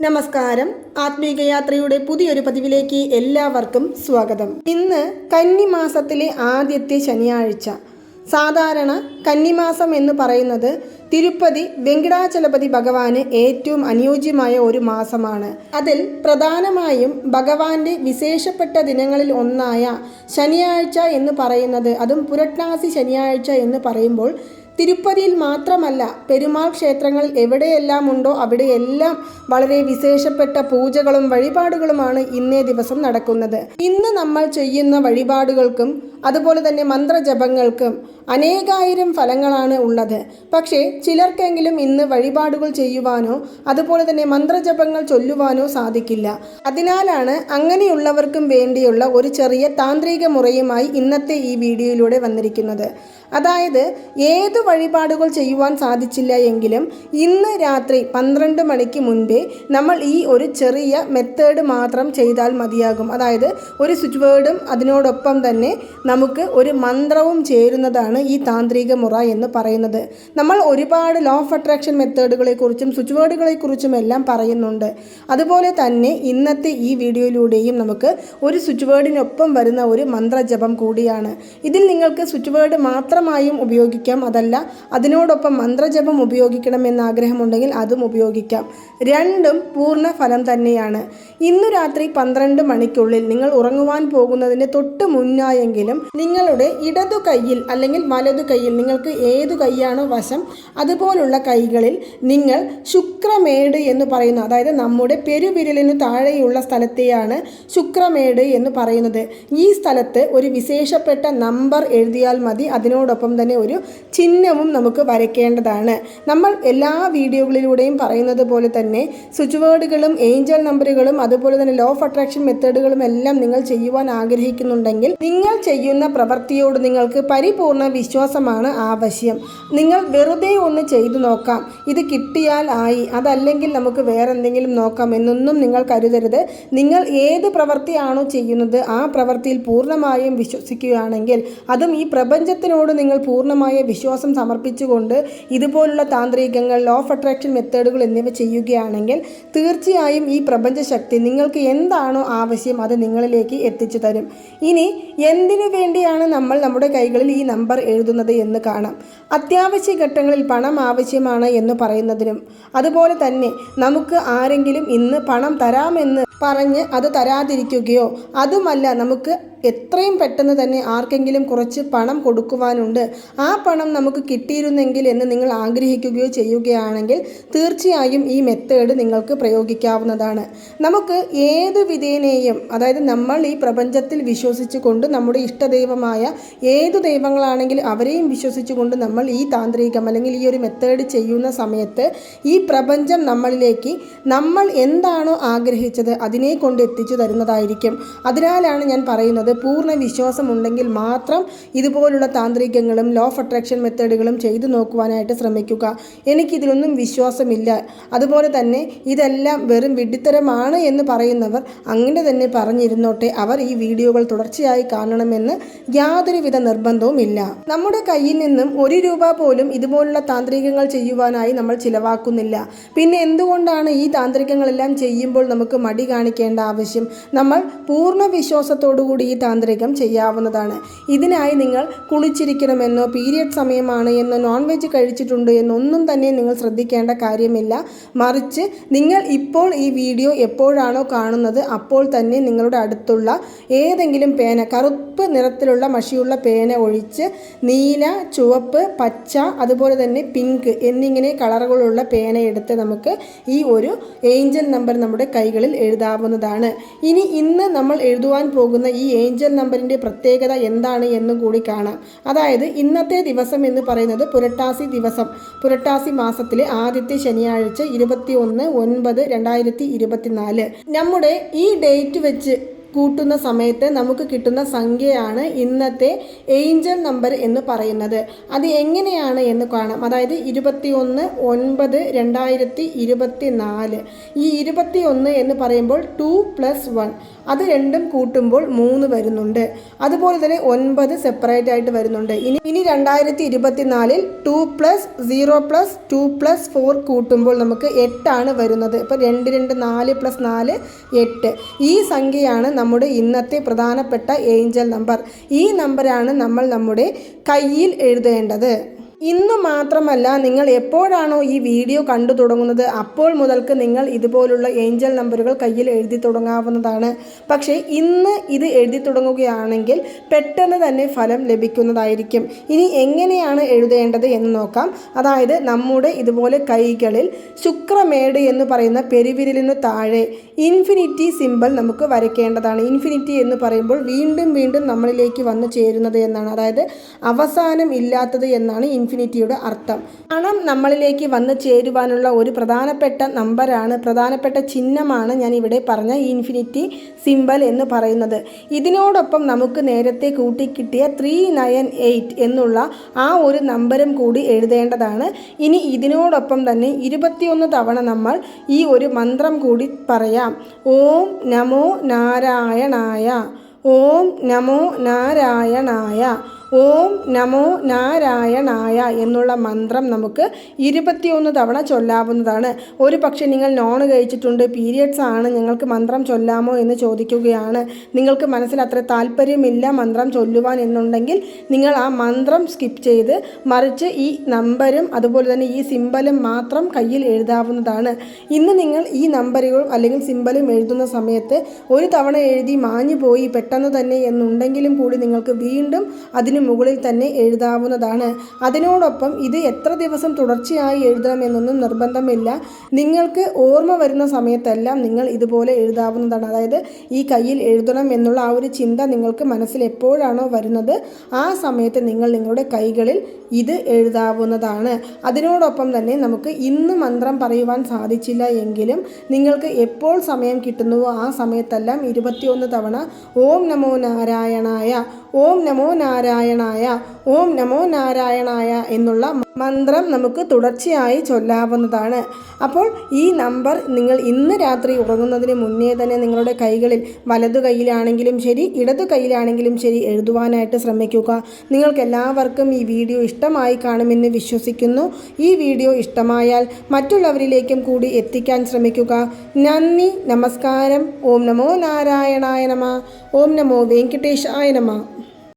നമസ്കാരം. ആത്മീകയാത്രയുടെ പുതിയൊരു പതിവിലേക്ക് എല്ലാവർക്കും സ്വാഗതം. ഇന്ന് കന്നിമാസത്തിലെ ആദ്യത്തെ ശനിയാഴ്ച. സാധാരണ കന്നിമാസം എന്ന് പറയുന്നത് തിരുപ്പതി വെങ്കടാചലപതി ഭഗവാന് ഏറ്റവും അനുയോജ്യമായ ഒരു മാസമാണ്. അതിൽ പ്രധാനമായും ഭഗവാന്റെ വിശേഷപ്പെട്ട ദിനങ്ങളിൽ ഒന്നായ ശനിയാഴ്ച എന്ന് പറയുന്നത് അതും പുരട്ടാസി ശനിയാഴ്ച എന്ന് പറയുമ്പോൾ തിരുപ്പതിയിൽ മാത്രമല്ല പെരുമാൾ ക്ഷേത്രങ്ങളിൽ എവിടെയെല്ലാം ഉണ്ടോ അവിടെയെല്ലാം വളരെ വിശേഷപ്പെട്ട പൂജകളും വഴിപാടുകളുമാണ് ഇന്നേ ദിവസം നടക്കുന്നത്. ഇന്ന് നമ്മൾ ചെയ്യുന്ന വഴിപാടുകൾക്കും അതുപോലെ തന്നെ മന്ത്രജപങ്ങൾക്കും അനേകായിരം ഫലങ്ങളാണ് ഉള്ളത്. പക്ഷേ ചിലർക്കെങ്കിലും ഇന്ന് വഴിപാടുകൾ ചെയ്യുവാനോ അതുപോലെ തന്നെ മന്ത്രജപങ്ങൾ ചൊല്ലുവാനോ സാധിക്കില്ല. അതിനാലാണ് അങ്ങനെയുള്ളവർക്കും വേണ്ടിയുള്ള ഒരു ചെറിയ താന്ത്രിക മുറയുമായി ഇന്നത്തെ ഈ വീഡിയോയിലൂടെ വന്നിരിക്കുന്നത്. അതായത് ഏത് വഴിപാടുകൾ ചെയ്യുവാൻ സാധിച്ചില്ല എങ്കിലും ഇന്ന് രാത്രി പന്ത്രണ്ട് മണിക്ക് മുൻപേ നമ്മൾ ഈ ഒരു ചെറിയ മെത്തേഡ് മാത്രം ചെയ്താൽ മതിയാകും. അതായത് ഒരു സ്വിച്ച് വേർഡും അതിനോടൊപ്പം തന്നെ നമുക്ക് ഒരു മന്ത്രവും ചേരുന്നതാണ് ഈ താന്ത്രിക മുറ എന്ന് പറയുന്നത്. നമ്മൾ ഒരുപാട് ലോ ഓഫ് അട്രാക്ഷൻ മെത്തേഡുകളെക്കുറിച്ചും സ്വിച്ച് വേർഡുകളെക്കുറിച്ചും എല്ലാം പറയുന്നുണ്ട്. അതുപോലെ തന്നെ ഇന്നത്തെ ഈ വീഡിയോയിലൂടെയും നമുക്ക് ഒരു സ്വിച്ച് വേർഡിനൊപ്പം വരുന്ന ഒരു മന്ത്രജപം കൂടിയാണ്. ഇതിൽ നിങ്ങൾക്ക് സ്വിച്ച് വേർഡ് മാത്രമായും ഉപയോഗിക്കാം. അതല്ല അതിനോടൊപ്പം മന്ത്രജപം ഉപയോഗിക്കണമെന്ന് ആഗ്രഹമുണ്ടെങ്കിൽ അതും ഉപയോഗിക്കാം. രണ്ടും പൂർണ ഫലം തന്നെയാണ്. ഇന്നു രാത്രി പന്ത്രണ്ട് മണിക്കുള്ളിൽ നിങ്ങൾ ഉറങ്ങുവാൻ പോകുന്നതിന് തൊട്ട് മുന്നായെങ്കിലും നിങ്ങളുടെ ഇടതു കയ്യിൽ അല്ലെങ്കിൽ വലതു കയ്യിൽ നിങ്ങൾക്ക് ഏതു കൈയാണോ വശം അതുപോലുള്ള കൈകളിൽ നിങ്ങൾ ശുക്രമേട് എന്ന് പറയുന്ന. അതായത് നമ്മുടെ പെരുവിരലിന് താഴെയുള്ള സ്ഥലത്തെയാണ് ശുക്രമേട് എന്ന് പറയുന്നത്. ഈ സ്ഥലത്ത് ഒരു വിശേഷപ്പെട്ട നമ്പർ എഴുതിയാൽ മതി. അതിനോടൊപ്പം തന്നെ ഒരു ചിഹ്നവും നമുക്ക് വരയ്ക്കേണ്ടതാണ്. നമ്മൾ എല്ലാ വീഡിയോകളിലൂടെയും പറയുന്നത് പോലെ തന്നെ സ്വിച്ച് വേർഡുകളും ഏഞ്ചൽ നമ്പറുകളും അതുപോലെ തന്നെ ലോ ഓഫ് അട്രാക്ഷൻ മെത്തേഡുകളും എല്ലാം നിങ്ങൾ ചെയ്യുവാൻ ആഗ്രഹിക്കുന്നുണ്ടെങ്കിൽ നിങ്ങൾ ചെയ്യുന്ന പ്രവൃത്തിയോട് നിങ്ങൾക്ക് പരിപൂർണ വിശ്വാസമാണ് ആവശ്യം. നിങ്ങൾ വെറുതെ ഒന്ന് ചെയ്തു നോക്കാം. ഇത് കിട്ടിയാൽ ആയി. അതല്ലെങ്കിൽ നമുക്ക് വേറെ എന്തെങ്കിലും നോക്കാം എന്നൊന്നും നിങ്ങൾ കരുതരുത്. നിങ്ങൾ ഏത് പ്രവൃത്തിയാണോ ചെയ്യുന്നത് ആ പ്രവൃത്തിയിൽ പൂർണമായും വിശ്വസിക്കുകയാണെങ്കിൽ അതും ഈ പ്രപഞ്ചത്തിനോട് നിങ്ങൾ പൂർണമായ വിശ്വാസം സമർപ്പിച്ചുകൊണ്ട് ഇതുപോലുള്ള താന്ത്രികങ്ങൾ ലോ ഓഫ് അട്രാക്ഷൻ മെത്തേഡുകൾ എന്നിവ ചെയ്യുകയാണെങ്കിൽ തീർച്ചയായും ഈ പ്രപഞ്ചശക്തി നിങ്ങൾക്ക് എന്താണോ ആവശ്യം അത് നിങ്ങളിലേക്ക് എത്തിച്ചു തരും. ഇനി എന്തിനു വേണ്ടിയാണ് നമ്മൾ നമ്മുടെ കൈകളിൽ ഈ നമ്പർ എഴുതുന്നത് എന്ന് കാണാം. അത്യാവശ്യ ഘട്ടങ്ങളിൽ പണം ആവശ്യമാണ് എന്ന് പറയുന്നതിനും അതുപോലെ തന്നെ നമുക്ക് ആരെങ്കിലും ഇന്ന് പണം തരാമെന്ന് പറഞ്ഞ് അത് തരാതിരിക്കുകയോ അതുമല്ല നമുക്ക് എത്രയും പെട്ടെന്ന് തന്നെ ആർക്കെങ്കിലും കുറച്ച് പണം കൊടുക്കുവാനുണ്ട്. ആ പണം നമുക്ക് കിട്ടിയിരുന്നെങ്കിൽ എന്ന് നിങ്ങൾ ആഗ്രഹിക്കുകയോ ചെയ്യുകയാണെങ്കിൽ തീർച്ചയായും ഈ മെത്തേഡ് നിങ്ങൾക്ക് പ്രയോഗിക്കാവുന്നതാണ്. നമുക്ക് ഏത് വിധേനയും അതായത് നമ്മൾ ഈ പ്രപഞ്ചത്തിൽ വിശ്വസിച്ചുകൊണ്ട് നമ്മുടെ ഇഷ്ടദൈവമായ ഏതു ദൈവങ്ങളാണെങ്കിൽ അവരെയും വിശ്വസിച്ചുകൊണ്ട് നമ്മൾ ഈ താന്ത്രികം അല്ലെങ്കിൽ ഈ ഒരു മെത്തേഡ് ചെയ്യുന്ന സമയത്ത് ഈ പ്രപഞ്ചം നമ്മളിലേക്ക് നമ്മൾ എന്താണോ ആഗ്രഹിച്ചത് അതിനെ കൊണ്ട് എത്തിച്ചു തരുന്നതായിരിക്കും. അതിനാലാണ് ഞാൻ പറയുന്നത് പൂർണ വിശ്വാസമുണ്ടെങ്കിൽ മാത്രം ഇതുപോലുള്ള താന്ത്രികങ്ങളും ലോ ഓഫ് അട്രാക്ഷൻ മെത്തേഡുകളും ചെയ്തു നോക്കുവാനായിട്ട് ശ്രമിക്കുക. എനിക്കിതിലൊന്നും വിശ്വാസമില്ല. അതുപോലെ തന്നെ ഇതെല്ലാം വെറും വിഡിത്തരമാണ് എന്ന് പറയുന്നവർ അങ്ങനെ തന്നെ പറഞ്ഞിരുന്നോട്ടെ. അവർ ഈ വീഡിയോകൾ തുടർച്ചയായി കാണണമെന്ന് യാതൊരുവിധ നിർബന്ധവുമില്ല. നമ്മുടെ കയ്യിൽ നിന്നും ഒരു രൂപ പോലും ഇതുപോലുള്ള താന്ത്രികങ്ങൾ ചെയ്യുവാനായി നമ്മൾ ചിലവാക്കുന്നില്ല. പിന്നെ എന്തുകൊണ്ടാണ് ഈ താന്ത്രികങ്ങളെല്ലാം ചെയ്യുമ്പോൾ നമുക്ക് മടി കാണിക്കേണ്ട ആവശ്യം? നമ്മൾ പൂർണ വിശ്വാസത്തോടുകൂടി ഈ താന്ത്രികം ചെയ്യാവുന്നതാണ്. ഇതിനായി നിങ്ങൾ കുളിച്ചിരിക്കണമെന്നോ പീരിയഡ് സമയമാണ് എന്നോ നോൺ വെജ് കഴിച്ചിട്ടുണ്ട് എന്നൊന്നും തന്നെ നിങ്ങൾ ശ്രദ്ധിക്കേണ്ട കാര്യമില്ല. മറിച്ച് നിങ്ങൾ ഇപ്പോൾ ഈ വീഡിയോ എപ്പോഴാണോ കാണുന്നത് അപ്പോൾ തന്നെ നിങ്ങളുടെ അടുത്തുള്ള ഏതെങ്കിലും പേന കറുപ്പ് നിറത്തിലുള്ള മഷിയുള്ള പേന ഒഴിച്ച് നീല ചുവപ്പ് പച്ച അതുപോലെ തന്നെ പിങ്ക് എന്നിങ്ങനെ കളറുകളുള്ള പേന എടുത്ത് നമുക്ക് ഈ ഒരു ഏഞ്ചൽ നമ്പർ നമ്മുടെ കൈകളിൽ എഴുതാവുന്നതാണ്. ഇനി ഇന്ന് നമ്മൾ എഴുതുവാൻ പോകുന്ന ഈ ഏഞ്ചൽ നമ്പറിന്റെ പ്രത്യേകത എന്താണ് എന്നും കൂടി കാണാം. അതായത് ഇന്നത്തെ ദിവസം എന്ന് പറയുന്നത് പുരട്ടാസി ദിവസം. പുരട്ടാസി മാസത്തിലെ ആദ്യത്തെ ശനിയാഴ്ച ഇരുപത്തി ഒന്ന് ഒൻപത് രണ്ടായിരത്തി ഇരുപത്തിനാല്. നമ്മുടെ ഈ ഡേറ്റ് വെച്ച് കൂട്ടുന്ന സമയത്ത് നമുക്ക് കിട്ടുന്ന സംഖ്യയാണ് ഇന്നത്തെ ഏഞ്ചൽ നമ്പർ എന്ന് പറയുന്നത്. അത് എങ്ങനെയാണ് എന്ന് കാണാം. അതായത് ഇരുപത്തി ഒന്ന് ഒൻപത് രണ്ടായിരത്തി ഇരുപത്തി നാല് ഈ ഇരുപത്തി ഒന്ന് എന്ന് പറയുമ്പോൾ ടു പ്ലസ് വൺ അത് രണ്ടും കൂട്ടുമ്പോൾ മൂന്ന് വരുന്നുണ്ട്. അതുപോലെ തന്നെ ഒൻപത് സെപ്പറേറ്റ് ആയിട്ട് വരുന്നുണ്ട്. ഇനി ഇനി രണ്ടായിരത്തി ഇരുപത്തി നാലിൽ two plus zero plus two plus four കൂട്ടുമ്പോൾ നമുക്ക് എട്ടാണ് വരുന്നത്. ഇപ്പോൾ രണ്ട് രണ്ട് നാല് പ്ലസ് നാല് എട്ട്. ഈ സംഖ്യയാണ് നമ്മുടെ ഇന്നത്തെ പ്രധാനപ്പെട്ട ഏഞ്ചൽ നമ്പർ. ഈ നമ്പറാണ് നമ്മൾ നമ്മുടെ കയ്യിൽ എഴുതേണ്ടത്. ഇന്ന് മാത്രമല്ല നിങ്ങൾ എപ്പോഴാണോ ഈ വീഡിയോ കണ്ടു തുടങ്ങുന്നത് അപ്പോൾ മുതൽക്ക് നിങ്ങൾ ഇതുപോലുള്ള ഏഞ്ചൽ നമ്പറുകൾ കയ്യിൽ എഴുതി തുടങ്ങാവുന്നതാണ്. പക്ഷേ ഇന്ന് ഇത് എഴുതി തുടങ്ങുകയാണെങ്കിൽ പെട്ടെന്ന് തന്നെ ഫലം ലഭിക്കുന്നതായിരിക്കും. ഇനി എങ്ങനെയാണ് എഴുതേണ്ടത് എന്ന് നോക്കാം. അതായത് നമ്മുടെ ഇതുപോലെ കൈകളിൽ ശുക്രമേട് എന്ന് പറയുന്ന പെരുവിരലിനു താഴെ ഇൻഫിനിറ്റി സിമ്പിൾ നമുക്ക് വരയ്ക്കേണ്ടതാണ്. ഇൻഫിനിറ്റി എന്ന് പറയുമ്പോൾ വീണ്ടും വീണ്ടും നമ്മളിലേക്ക് വന്നു ചേരുന്നത് എന്നാണ്. അതായത് അവസാനം ഇല്ലാത്തത് എന്നാണ് ഇൻഫിനിറ്റിയുടെ അർത്ഥം. പണം നമ്മളിലേക്ക് വന്ന് ചേരുവാനുള്ള ഒരു പ്രധാനപ്പെട്ട നമ്പറാണ് പ്രധാനപ്പെട്ട ചിഹ്നമാണ് ഞാൻ ഇവിടെ പറഞ്ഞ ഈ ഇൻഫിനിറ്റി സിമ്പൽ എന്ന് പറയുന്നത്. ഇതിനോടൊപ്പം നമുക്ക് നേരത്തെ കൂട്ടിക്കിട്ടിയ ത്രീ നയൻ എയ്റ്റ് എന്നുള്ള ആ ഒരു നമ്പരും കൂടി എഴുതേണ്ടതാണ്. ഇനി ഇതിനോടൊപ്പം തന്നെ ഇരുപത്തിയൊന്ന് തവണ നമ്മൾ ഈ ഒരു മന്ത്രം കൂടി പറയാം. ഓം നമോ നാരായണായ ഓം നമോ നാരായണായ. ഓം നമോ നാരായണായ എന്നുള്ള മന്ത്രം നമുക്ക് ഇരുപത്തിയൊന്ന് തവണ ചൊല്ലാവുന്നതാണ്. ഒരു പക്ഷേ നിങ്ങൾ നോൺ കഴിച്ചിട്ടുണ്ട് പീരിയഡ്സ് ആണ് നിങ്ങൾക്ക് മന്ത്രം ചൊല്ലാമോ എന്ന് ചോദിക്കുകയാണ്. നിങ്ങൾക്ക് മനസ്സിൽ അത്ര താല്പര്യമില്ല മന്ത്രം ചൊല്ലുവാൻ എന്നുണ്ടെങ്കിൽ നിങ്ങൾ ആ മന്ത്രം സ്കിപ്പ് ചെയ്ത് മറിച്ച് ഈ നമ്പരും അതുപോലെ തന്നെ ഈ സിമ്പലും മാത്രം കയ്യിൽ എഴുതാവുന്നതാണ്. ഇന്ന് നിങ്ങൾ ഈ നമ്പറുകളും അല്ലെങ്കിൽ സിമ്പലും എഴുതുന്ന സമയത്ത് ഒരു തവണ എഴുതി മാഞ്ഞു പോയി പെട്ടെന്ന് തന്നെ എന്നുണ്ടെങ്കിലും കൂടി നിങ്ങൾക്ക് വീണ്ടും അതിന് മുകളിൽ തന്നെ എഴുതാവുന്നതാണ്. അതിനോടൊപ്പം ഇത് എത്ര ദിവസം തുടർച്ചയായി എഴുതണമെന്നൊന്നും നിർബന്ധമില്ല. നിങ്ങൾക്ക് ഓർമ്മ വരുന്ന സമയത്തെല്ലാം നിങ്ങൾ ഇതുപോലെ എഴുതാവുന്നതാണ്. അതായത് ഈ കയ്യിൽ എഴുതണം എന്നുള്ള ആ ഒരു ചിന്ത നിങ്ങൾക്ക് മനസ്സിൽ എപ്പോഴാണോ വരുന്നത് ആ സമയത്ത് നിങ്ങൾ നിങ്ങളുടെ കൈകളിൽ ഇത് എഴുതാവുന്നതാണ്. അതിനോടൊപ്പം തന്നെ നമുക്ക് ഇന്ന് മന്ത്രം പറയുവാൻ സാധിച്ചില്ല എങ്കിലും നിങ്ങൾക്ക് എപ്പോൾ സമയം കിട്ടുന്നുവോ ആ സമയത്തെല്ലാം ഇരുപത്തിയൊന്ന് തവണ ഓം നമോ നാരായണായ ഓം നമോ നാരായണായ ഓം നമോ നാരായണായ എന്നുള്ള മന്ത്രം നമുക്ക് തുടർച്ചയായി ചൊല്ലാവുന്നതാണ്. അപ്പോൾ ഈ നമ്പർ നിങ്ങൾ ഇന്ന് രാത്രി ഉറങ്ങുന്നതിന് മുന്നേ തന്നെ നിങ്ങളുടെ കൈകളിൽ വലതു കൈയിലാണെങ്കിലും ശരി ഇടതു കൈയിലാണെങ്കിലും ശരി എഴുതുവാനായിട്ട് ശ്രമിക്കുക. നിങ്ങൾക്ക് എല്ലാവർക്കും ഈ വീഡിയോ ഇഷ്ടമായി കാണുമെന്ന് വിശ്വസിക്കുന്നു. ഈ വീഡിയോ ഇഷ്ടമായാൽ മറ്റുള്ളവരിലേക്കും കൂടി എത്തിക്കാൻ ശ്രമിക്കുക. നന്ദി നമസ്കാരം. ഓം നമോ നാരായണായ നമ. ഓം നമോ വെങ്കിട്ടേശായ നമ.